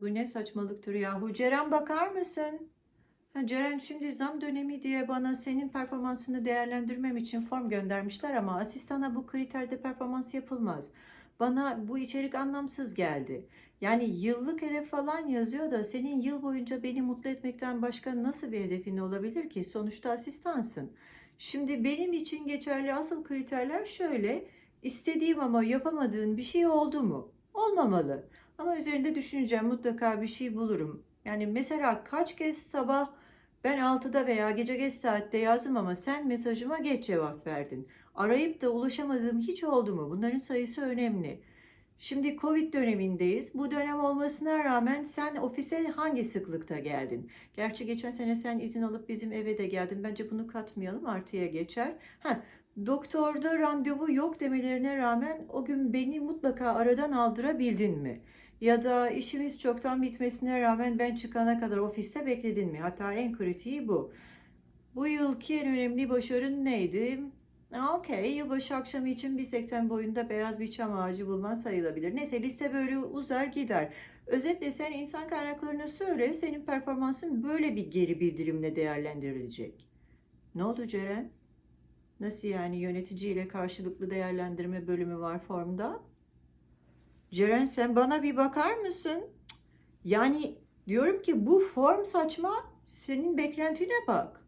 Bu ne saçmalıktır yahu. Ceren bakar mısın? Ha, Ceren şimdi zam dönemi diye bana senin performansını değerlendirmem için form göndermişler ama asistana bu kriterde performans yapılmaz. Bana bu içerik anlamsız geldi. Yani yıllık hedef falan yazıyor da senin yıl boyunca beni mutlu etmekten başka nasıl bir hedefin olabilir ki? Sonuçta asistansın. Şimdi benim için geçerli asıl kriterler şöyle. İstediğim ama yapamadığın bir şey oldu mu? Olmamalı. Ama üzerinde düşüneceğim mutlaka bir şey bulurum. Yani mesela kaç kez sabah ben 6'da veya gece geç saatte yazdım ama sen mesajıma geç cevap verdin. Arayıp da ulaşamadığım hiç oldu mu? Bunların sayısı önemli. Şimdi Covid dönemindeyiz. Bu dönem olmasına rağmen sen ofise hangi sıklıkta geldin? Gerçi geçen sene sen izin alıp bizim eve de geldin. Bence bunu katmayalım artıya geçer. Ha, doktorda randevu yok demelerine rağmen o gün beni mutlaka aradan aldırabildin mi? Ya da işimiz çoktan bitmesine rağmen ben çıkana kadar ofiste bekledin mi? Hatta en kritiği bu. Bu yılki en önemli başarın neydi? Okey, yılbaşı akşamı için 1.80 boyunda beyaz bir çam ağacı bulman sayılabilir. Neyse liste böyle uzar gider. Özetle sen insan kaynaklarına söyle, senin performansın böyle bir geri bildirimle değerlendirilecek. Ne oldu Ceren? Nasıl yani yöneticiyle karşılıklı değerlendirme bölümü var formda? Ceren sen bana bir bakar mısın? Yani diyorum ki bu form saçma, senin beklentine bak.